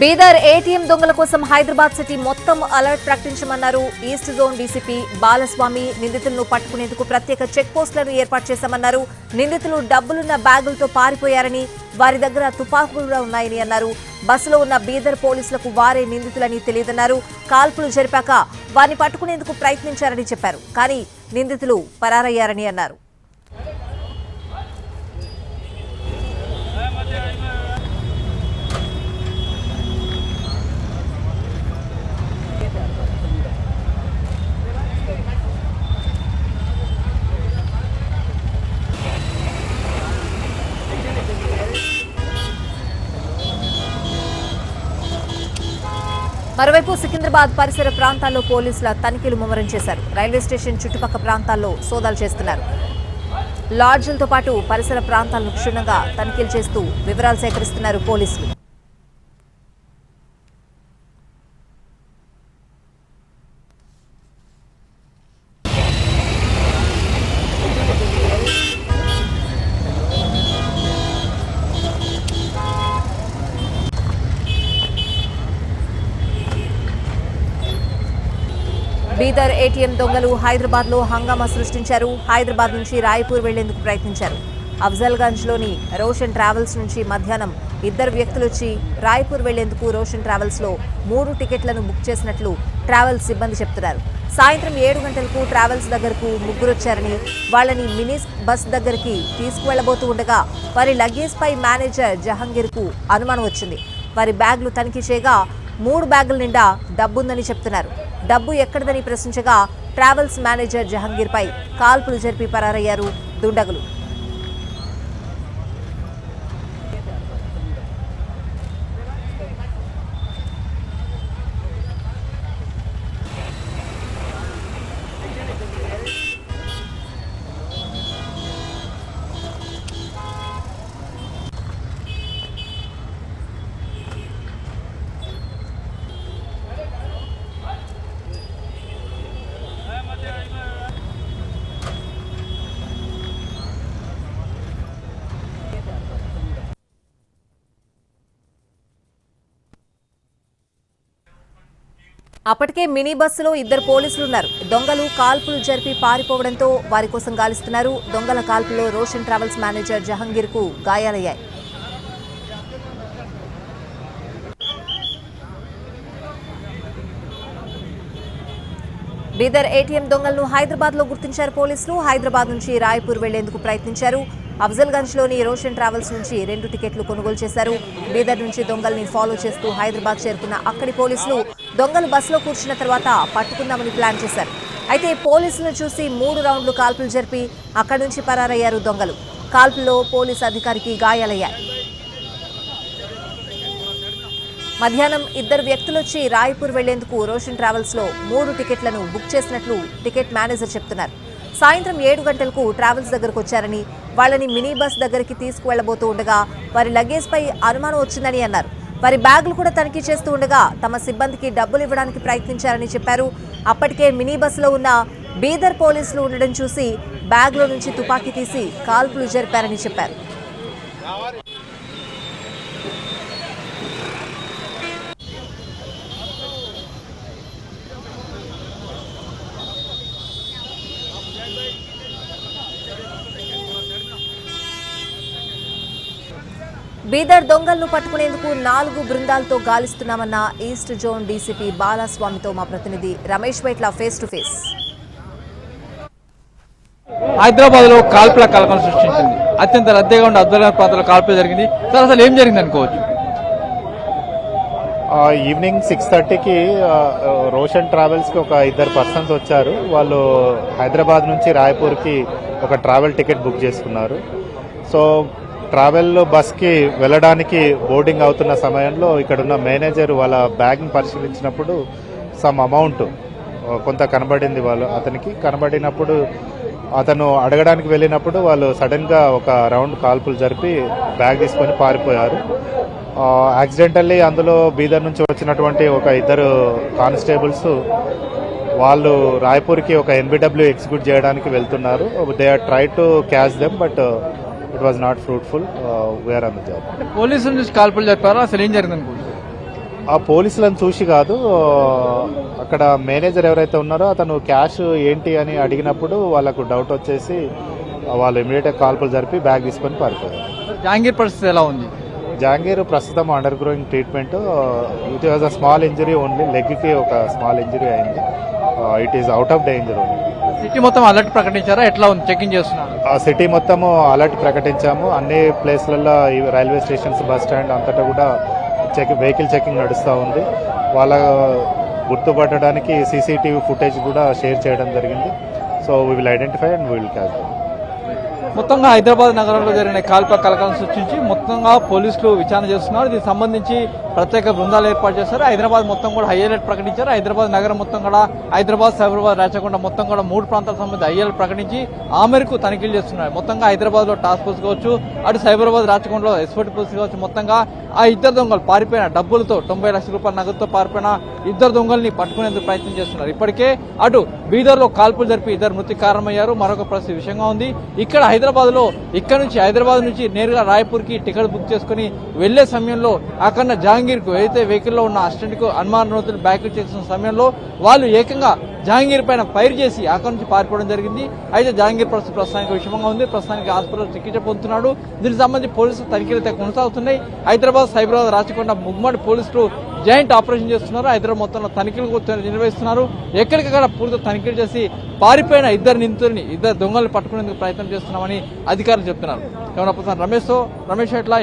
Bidar ATM దొంగల కోసం Hyderabad city మొత్తం అలర్ట్ ప్రకటించమన్నారు. ఈస్ట్ జోన్ డీసీపీ బాలస్వామి నిందితులను పట్టుకునేందుకు ప్రత్యేక చెక్ పోస్టులను ఏర్పాటు చేశామన్నారు. నిందితులు డబ్బులున్న బ్యాగులతో పారిపోయారని వారి దగ్గర తుపాకులు కూడా ఉన్నాయని అన్నారు. బస్సులో ఉన్న బీదర్ పోలీసులకు వారే నిందితులని తెలియదన్నారు. కాల్పులు జరిపాక వారిని పట్టుకునేందుకు ప్రయత్నించారని చెప్పారు. కానీ నిందితులు పరారయ్యారని అన్నారు. మరోవైపు సికింద్రాబాద్ పరిసర ప్రాంతాల్లో పోలీసుల తనిఖీలు ముమ్మరం చేశారు. రైల్వే స్టేషన్ చుట్టుపక్క ప్రాంతాల్లో సోదాలు చేస్తున్నారు. లాడ్జ్లతో పాటు పరిసర ప్రాంతాలను క్షుణ్ణంగా తనిఖీలు చేస్తూ వివరాలు సేకరిస్తున్నారు పోలీసులు. ఇద్దరు ఏటీఎం దొంగలు హైదరాబాద్లో హంగామా సృష్టించారు. హైదరాబాద్ నుంచి రాయ్పూర్ వెళ్ళేందుకు ప్రయత్నించారు. అఫ్జల్గంజ్లోని రోషన్ ట్రావెల్స్ నుంచి మధ్యాహ్నం ఇద్దరు వ్యక్తులు వచ్చి రాయ్పూర్ వెళ్ళేందుకు రోషన్ ట్రావెల్స్లో మూడు టికెట్లను బుక్ చేసినట్లు ట్రావెల్స్ సిబ్బంది చెప్తున్నారు. సాయంత్రం ఏడు గంటలకు ట్రావెల్స్ దగ్గరకు ముగ్గురు వచ్చారని వాళ్ళని మినీ బస్ దగ్గరికి తీసుకువెళ్ళబోతూ ఉండగా వారి లగేజ్ పై మేనేజర్ జహంగీర్కు అనుమానం వచ్చింది. వారి బ్యాగ్లు తనిఖీ చేయగా మూడు బ్యాగుల నిండా డబ్బుందని చెప్తున్నారు. డబ్బు ఎక్కడిదని ప్రశ్నించగా ట్రావెల్స్ మేనేజర్ జహంగీర్పై కాల్పులు జరిపి పరారయ్యారు దుండగులు. అప్పటికే మినీ బస్సులో ఇద్దరు పోలీసులు ఉన్నారు దొంగలు కాల్పులు జరిపి పారిపోవడంతో వారి కోసం గాలిస్తున్నారు. దొంగల కాల్పులో రోషన్ ట్రావెల్స్ మేనేజర్ జహంగీర్కు గాయాలయ్యాయి. బీదర్ ఏటీఎం దొంగలను హైదరాబాద్లో గుర్తించారు పోలీసులు. హైదరాబాద్ నుంచి రాయ్పూర్ వెళ్ళేందుకు ప్రయత్నించారు. అఫ్జల్గంజ్లోని రోషన్ ట్రావెల్స్ నుంచి రెండు టికెట్లు కొనుగోలు చేశారు. బీదర్ నుంచి దొంగల్ని ఫాలో చేస్తూ హైదరాబాద్ చేరుకున్న అక్కడి పోలీసులు దొంగలు బస్సులో కూర్చున్న తర్వాత పట్టుకుందామని ప్లాన్ చేశారు. అయితే పోలీసులను చూసి మూడు రౌండ్లు కాల్పులు జరిపి అక్కడి నుంచి పరారయ్యారు దొంగలు. కాల్పుల్లో పోలీసు అధికారికి గాయాలయ్యాయి. మధ్యాహ్నం ఇద్దరు వ్యక్తులు వచ్చి రాయ్పూర్ వెళ్ళేందుకు రోషన్ ట్రావెల్స్లో మూడు టికెట్లను బుక్ చేసినట్లు టికెట్ మేనేజర్ చెప్తున్నారు. సాయంత్రం ఏడు గంటలకు ట్రావెల్స్ దగ్గరకు వచ్చారని వాళ్ళని మినీ బస్ దగ్గరికి తీసుకువెళ్ళబోతూ ఉండగా వారి లగేజ్పై అనుమానం వచ్చిందని అన్నారు. వారి బ్యాగులు కూడా తనిఖీ చేస్తూ ఉండగా తమ సిబ్బందికి డబ్బులు ఇవ్వడానికి ప్రయత్నించారని చెప్పారు. అప్పటికే మినీ బస్సులో ఉన్న బీదర్ పోలీసులు ఉండడం చూసి బ్యాగ్లో నుంచి తుపాకీ తీసి కాల్పులు జరిపారని చెప్పారు. బీదర్ దొంగలను పట్టుకునేందుకు నాలుగు బృందాలతో గాలిస్తున్నామన్న ఈస్ట్ జోన్ డీసీపీ బాలస్వామితో మా ప్రతినిధి Ramesh Vaitla face to face. హైదరాబాద్లో కాల్పుల కలకలం సృష్టించింది. అత్యంత రద్దీగా ఉండే అద్భుతమైన ప్రాంతాల్లో కాల్పులు జరిగింది. సార్ అసలు ఏం జరిగింది అనుకోవచ్చు? ఆ, ఈవినింగ్ సిక్స్ థర్టీకి రోషన్ ట్రావెల్స్కి ఒక ఇద్దరు పర్సన్స్ వచ్చారు. వాళ్ళు హైదరాబాద్ నుంచి రాయ్పూర్కి ఒక ట్రావెల్ టికెట్ బుక్ చేసుకున్నారు. సో ట్రావెల్ బస్కి వెళ్ళడానికి బోర్డింగ్ అవుతున్న సమయంలో ఇక్కడున్న మేనేజర్ వాళ్ళ బ్యాగ్ని పరిశీలించినప్పుడు సమ్ అమౌంట్ కొంత కనబడింది వాళ్ళు అతనికి కనబడినప్పుడు అతను అడగడానికి వెళ్ళినప్పుడు వాళ్ళు సడన్గా ఒక రౌండ్ కాల్పులు జరిపి బ్యాగ్ తీసుకొని పారిపోయారు. యాక్సిడెంటల్లీ అందులో బీదర్ నుంచి వచ్చినటువంటి ఒక ఇద్దరు కానిస్టేబుల్స్ వాళ్ళు రాయ్పూర్కి ఒక ఎన్బిడబ్ల్యూ ఎగ్జిక్యూట్ చేయడానికి వెళ్తున్నారు. They are try to catch them but it was not fruitful we are on the job పోలీసుల నుంచి కాల్పులు జరిపారా అసలు ఏం జరిగింది ఆ పోలీసులను చూసి కాదు అక్కడ మేనేజర్ ఎవరైతే ఉన్నారో అతను క్యాష్ ఏంటి అని అడిగినప్పుడు వాళ్ళకు డౌట్ వచ్చేసి వాళ్ళు ఇమీడియట్ కాల్పులు జరిపి బ్యాగ్ తీసుకొని పారిపోయారు. జహాంగీర్ పరిస్థితి ఎలా ఉంది? జహాంగీర్ ప్రస్తుతం under growing treatment it was a small injury only లెగ్కి ఒక స్మాల్ ఇంజరీ అయింది. It is out of danger only city మొత్తం అలర్ట్ ప్రకటించారా? ఎట్లా ఉంది? చెకింగ్ చేస్తున్నారు. ఆ సిటీ మొత్తము అలర్ట్ ప్రకటించాము. అన్ని ప్లేస్లలో ఈ రైల్వే స్టేషన్స్ బస్ స్టాండ్ అంతటా కూడా చెక్ వెహికల్ చెకింగ్ నడుస్తూ ఉంది. వాళ్ళ గుర్తుపట్టడానికి సీసీటీవీ ఫుటేజ్ కూడా షేర్ చేయడం జరిగింది. So we will identify and will catch మొత్తంగా హైదరాబాద్ నగరంలో జరిగిన కాల్ప కలకలం సృష్టించి మొత్తంగా పోలీసులు విచారణ చేస్తున్నారు. దీనికి సంబంధించి ప్రత్యేక బృందాలు ఏర్పాటు చేశారు. హైదరాబాద్ మొత్తం కూడా హై అలర్ట్ ప్రకటించారు. హైదరాబాద్ నగరం మొత్తం కూడా హైదరాబాద్ సైబరాబాద్ రాచకొండ మొత్తం కూడా మూడు ప్రాంతాలకు సంబంధించి హై అలర్ట్ ప్రకటించి ఆ మేరకు తనిఖీలు చేస్తున్నారు. మొత్తంగా హైదరాబాద్లో టాస్క్ ఫోర్స్ కావచ్చు అటు సైబరాబాద్ రాచకొండలో ఎస్పటి పోలీస్ కావచ్చు మొత్తంగా ఆ ఇద్దరు దొంగలు పారిపోయిన డబ్బులతో తొంభై లక్షల రూపాయల నగదుతో పారిపోయిన ఇద్దరు దొంగల్ని పట్టుకునేందుకు ప్రయత్నం చేస్తున్నారు. ఇప్పటికే అటు బీదర్లో కాల్పులు జరిపి ఇద్దరు మృతి కారణమయ్యారు. మరొక ప్రశ్న విషయంగా ఉంది. ఇక్కడ హైదరాబాద్ లో ఇక్కడ నుంచి హైదరాబాద్ నుంచి నేరుగా రాయ్పూర్కి టికెట్ బుక్ చేసుకుని వెళ్ళే సమయంలో అక్కడ జహాంగీర్కు ఏదైతే వెహికల్లో ఉన్న అసిస్టెంట్కు కు అనుమానతులు బ్యాక్ చేసిన సమయంలో వాళ్ళు ఏకంగా జహాంగీర్ పైన ఫైర్ చేసి అక్కడి నుంచి పారిపోవడం జరిగింది. అయితే జహాంగీర్ ప్రస్తుతం ప్రస్తుతానికి విషమంగా ఉంది. ప్రస్తుతానికి హాస్పిటల్ చికిత్స పొందుతున్నాడు. దీనికి సంబంధించి పోలీసులు తనిఖీలు అయితే కొనసాగుతున్నాయి. హైదరాబాద్ సైబరాబాద్ రాచకొండ ముగ్మడి పోలీసులు జాయింట్ ఆపరేషన్ చేస్తున్నారు. హైదరాబాద్ మొత్తంలో తనిఖీలు నిర్వహిస్తున్నారు. ఎక్కడికక్కడ పూర్తి తనిఖీలు చేసి పారిపోయిన ఇద్దరు నిందితుల్ని ఇద్దరు దొంగలు పట్టుకునేందుకు ప్రయత్నం చేస్తున్నామని అధికారులు చెప్తున్నారు. కెమెరా పర్సన్ రమేష్ రమేష్ ఎట్లా